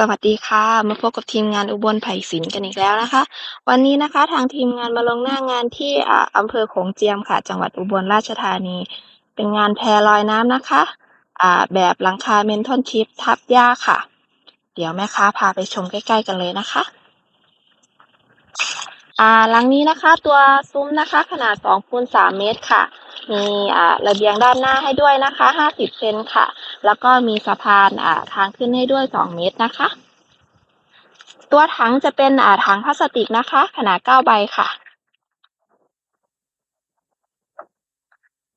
สวัสดีค่ะ มาพบกับทีมงานอุบลไผ่ศิลป์กันอีกแล้วนะคะ วันนี้นะคะทางทีมงานมาลงหน้างานที่อำเภอโขงเจียมค่ะ จังหวัดอุบลราชธานี เป็นงานแพลอยน้ำนะคะอ่าแบบหลังคาเมนทอนชิปทับหญ้าค่ะ เดี๋ยวแม่ค้าพาไปชมใกล้ ๆ กันเลยนะคะอ่าหลังนี้นะคะ ตัวซุ้มนะคะ ขนาด2คูณ3เมตรค่ะ มีอ่าระเบียงด้านหน้าให้ด้วยนะคะ 50 เซนค่ะ แล้วก็มีสะพานอ่าทางขึ้นให้ด้วย 2 เมตรนะคะ ตัวถังจะเป็นอ่าถังพลาสติกนะคะ ขนาด 9 ใบค่ะ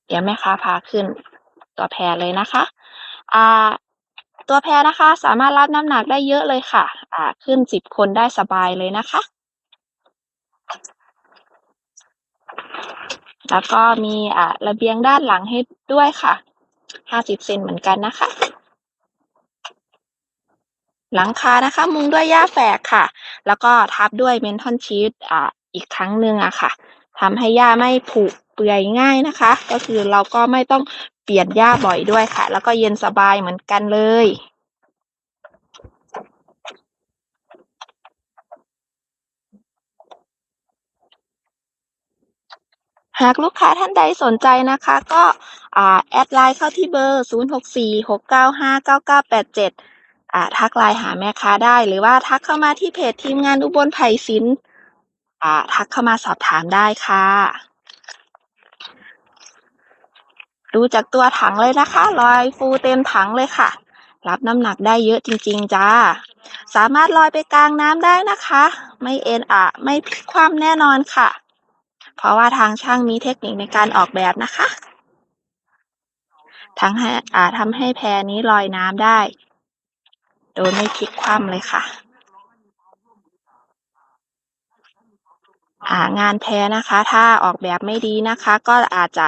เดี๋ยวแม่ค้าพาขึ้นตัวแพรเลยนะคะอ่าตัวแพรนะคะ สามารถรับน้ำหนักได้เยอะเลยค่ะอ่าขึ้น 10 คนได้สบายเลยนะคะ แล้วก็มีอ่าระเบียงด้านหลังให้ด้วยค่ะ50เซนเหมือนกันนะคะ หลังคานะคะ มุงด้วยหญ้าแฝกค่ะ แล้วก็ทับด้วยเมนทอนชีสอ่าอีกครั้งหนึ่งอะค่ะทำให้หญ้าไม่ผุเปื่อยง่ายนะคะ ก็คือเราก็ไม่ต้องเปลี่ยนหญ้าบ่อยด้วยค่ะ แล้วก็เย็นสบายเหมือนกันเลย หากลูกค้าท่านใดสนใจนะคะ ก็แอดไลน์เข้าที่เบอร์ 0646959987อ่าทักไลน์หาแม่ค้าได้ หรือว่าทักเข้ามาที่เพจทีมงานอุบลไผ่ศิลป์อ่าทักเข้ามาสอบถามได้ค่ะ ดูจากตัวถังเลยนะคะ ลอยฟูเต็มถังเลยค่ะ รับน้ำหนักได้เยอะจริง ๆ จ้า สามารถลอยไปกลางน้ำได้นะคะ ไม่เอ็นอะไม่พลิกคว่ำแน่นอนค่ะ เพราะว่าทางช่างมีเทคนิคในการออกแบบนะคะทั้งให้อ่าทำให้แพนี้ลอยน้ำได้ โดยไม่พลิกคว่ำเลยค่ะ อ่างานแพนะคะ ถ้าออกแบบไม่ดีนะคะ ก็อาจจะ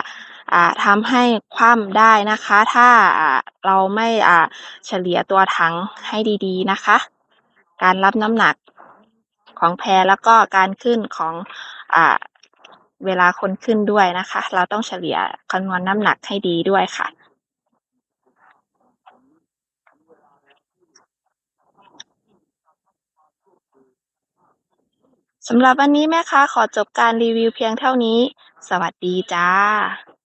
อ่าทำให้คว่ำได้นะคะ ถ้าอ่าเราไม่อ่าเฉลี่ยตัวถังให้ดีๆนะคะ การรับน้ำหนักของแพแล้วก็การขึ้นของอ่า เวลาคนขึ้นด้วยนะคะ เราต้องเฉลี่ยคำนวณน้ำหนักให้ดีด้วยค่ะ สำหรับวันนี้แม่ค้าขอจบการรีวิวเพียงเท่านี้ สวัสดีจ้า